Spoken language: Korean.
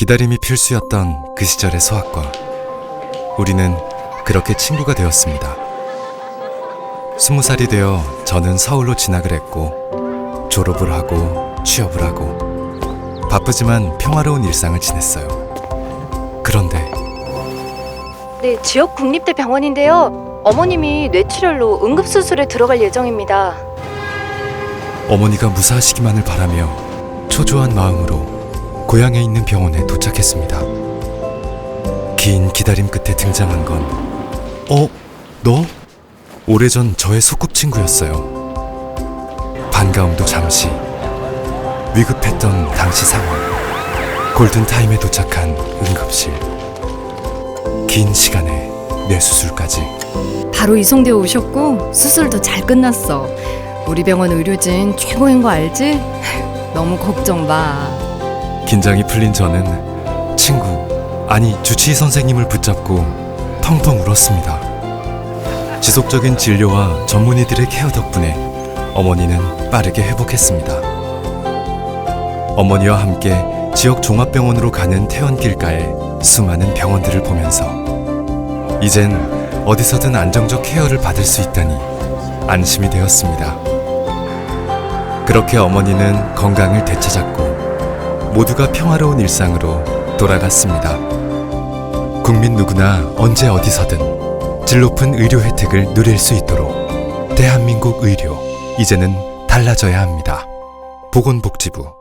기다림이 필수였던 그 시절의 소아과. 우리는 그렇게 친구가 되었습니다. 스무 살이 되어 저는 서울로 진학을 했고 졸업을 하고 취업을 하고 바쁘지만 평화로운 일상을 지냈어요. 그런데 네, 지역 국립대 병원인데요. 어머님이 뇌출혈로 응급수술에 들어갈 예정입니다. 어머니가 무사하시기만을 바라며 초조한 마음으로 고향에 있는 병원에 도착했습니다. 긴 기다림 끝에 등장한 건 어? 너? 오래전 저의 소꿉친구였어요. 반가움도 잠시 위급했던 당시 상황 골든타임에 도착한 응급실 긴 시간에 뇌수술까지 바로 이송되어 오셨고 수술도 잘 끝났어. 우리 병원 의료진 최고인 거 알지? 너무 걱정 마. 긴장이 풀린 저는 친구, 아니 주치의 선생님을 붙잡고 텅텅 울었습니다. 지속적인 진료와 전문의들의 케어 덕분에 어머니는 빠르게 회복했습니다. 어머니와 함께 지역 종합병원으로 가는 퇴원길가에 수많은 병원들을 보면서 이젠 어디서든 안정적 케어를 받을 수 있다니 안심이 되었습니다. 그렇게 어머니는 건강을 되찾았고 모두가 평화로운 일상으로 돌아갔습니다. 국민 누구나 언제 어디서든 질 높은 의료 혜택을 누릴 수 있도록 대한민국 의료 이제는 달라져야 합니다. 보건복지부